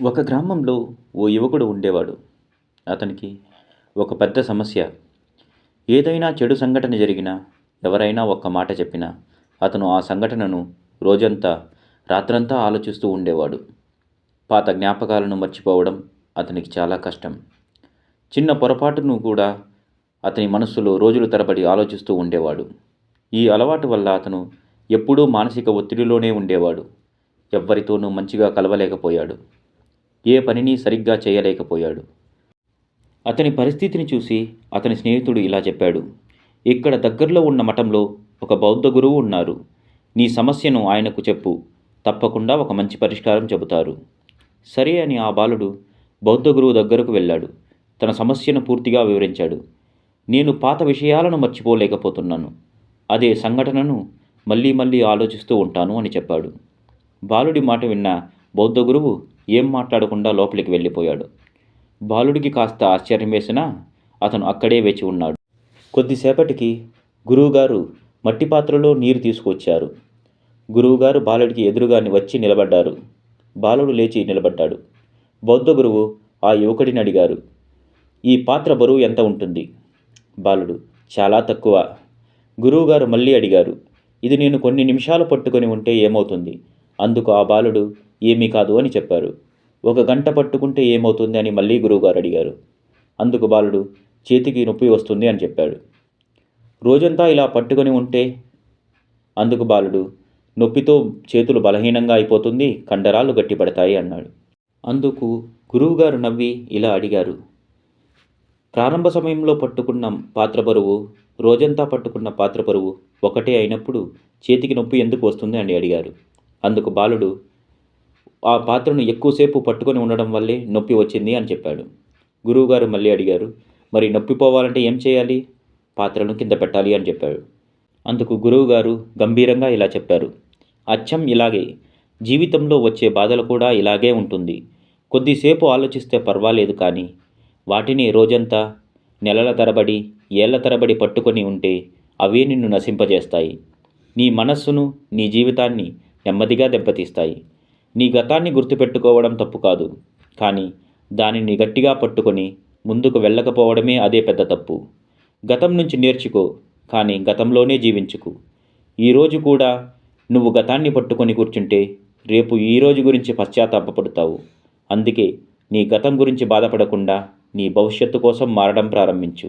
ఒక గ్రామంలో ఓ యువకుడు ఉండేవాడు. అతనికి ఒక పెద్ద సమస్య. ఏదైనా చెడు సంఘటన జరిగినా ఎవరైనా ఒక్క మాట చెప్పినా అతను ఆ సంఘటనను రోజంతా రాత్రంతా ఆలోచిస్తూ ఉండేవాడు. పాత జ్ఞాపకాలను మర్చిపోవడం అతనికి చాలా కష్టం. చిన్న పొరపాటును కూడా అతని మనస్సులో రోజుల తరబడి ఆలోచిస్తూ ఉండేవాడు. ఈ అలవాటు వల్ల అతను ఎప్పుడూ మానసిక ఒత్తిడిలోనే ఉండేవాడు. ఎవ్వరితోనూ మంచిగా కలవలేకపోయాడు. ఏ పనిని సరిగ్గా చేయలేకపోయాడు. అతని పరిస్థితిని చూసి అతని స్నేహితుడు ఇలా చెప్పాడు ఇక్కడ దగ్గరలో ఉన్న మఠంలో ఒక బౌద్ధ గురువు ఉన్నారు. నీ సమస్యను ఆయనకు చెప్పు తప్పకుండా ఒక మంచి పరిష్కారం చెబుతారు. సరే అని ఆ బాలుడు బౌద్ధ గురువు దగ్గరకు వెళ్ళాడు. తన సమస్యను పూర్తిగా వివరించాడు. నేను పాత విషయాలను మర్చిపోలేకపోతున్నాను. అదే సంఘటనను మళ్ళీ మళ్ళీ ఆలోచిస్తూ ఉంటాను అని చెప్పాడు. బాలుడి మాట విన్న బౌద్ధ గురువు ఏం మాట్లాడకుండా లోపలికి వెళ్ళిపోయాడు. బాలుడికి కాస్త ఆశ్చర్యం వేసినా అతను అక్కడే వేచి ఉన్నాడు. కొద్దిసేపటికి గురువుగారు మట్టి పాత్రలో నీరు తీసుకొచ్చారు గురువుగారు బాలుడికి ఎదురుగా వచ్చి నిలబడ్డారు. బాలుడు లేచి నిలబడ్డాడు. బౌద్ధ గురువు ఆ యువకుడిని అడిగారు ఈ పాత్ర బరువు ఎంత ఉంటుంది? బాలుడు చాలా తక్కువ. గురువుగారు మళ్ళీ అడిగారు ఇది నేను కొన్ని నిమిషాలు పట్టుకొని ఉంటే ఏమవుతుంది? అందుకు ఆ బాలుడు ఏమీ కాదు అని చెప్పారు. ఒక గంట పట్టుకుంటే ఏమవుతుంది అని మళ్ళీ గురువుగారు అడిగారు. అందుకు బాలుడు చేతికి నొప్పి వస్తుంది అని చెప్పాడు. రోజంతా ఇలా పట్టుకొని ఉంటే? అందుకు బాలుడు నొప్పితో చేతులు బలహీనంగా అయిపోతుంది కండరాలు గట్టిపడతాయి అన్నాడు. అందుకు గురువుగారు నవ్వి ఇలా అడిగారు. ప్రారంభ సమయంలో పట్టుకున్న పాత్ర బరువు రోజంతా పట్టుకున్న పాత్ర బరువు ఒకటే అయినప్పుడు చేతికి నొప్పి ఎందుకు వస్తుంది అని అడిగారు. అందుకు బాలుడు ఆ పాత్రను ఎక్కువసేపు పట్టుకొని ఉండడం వల్లే నొప్పి వచ్చింది అని చెప్పాడు. గురువుగారు మళ్ళీ అడిగారు మరి నొప్పి పోవాలంటే ఏం చేయాలి? పాత్రను కింద పెట్టాలి అని చెప్పాడు. అందుకు గురువుగారు గంభీరంగా ఇలా చెప్పారు. అచ్చం ఇలాగే జీవితంలో వచ్చే బాధలు కూడా ఇలాగే ఉంటుంది. కొద్దిసేపు ఆలోచిస్తే పర్వాలేదు కానీ వాటిని రోజంతా నెలల తరబడి ఏళ్ళ తరబడి పట్టుకొని ఉంటే అవే నిన్ను నశింపజేస్తాయి. నీ మనస్సును నీ జీవితాన్ని నెమ్మదిగా దెబ్బతీస్తాయి. నీ గతాన్ని గుర్తుపెట్టుకోవడం తప్పు కాదు. కానీ దానిని గట్టిగా పట్టుకొని ముందుకు వెళ్ళకపోవడమే అదే పెద్ద తప్పు. గతం నుంచి నేర్చుకో కానీ గతంలోనే జీవించుకు. ఈరోజు కూడా నువ్వు గతాన్ని పట్టుకొని కూర్చుంటే రేపు ఈ రోజు గురించి పశ్చాత్తాపపడతావు. అందుకే నీ గతం గురించి బాధపడకుండా నీ భవిష్యత్తు కోసం మారడం ప్రారంభించు.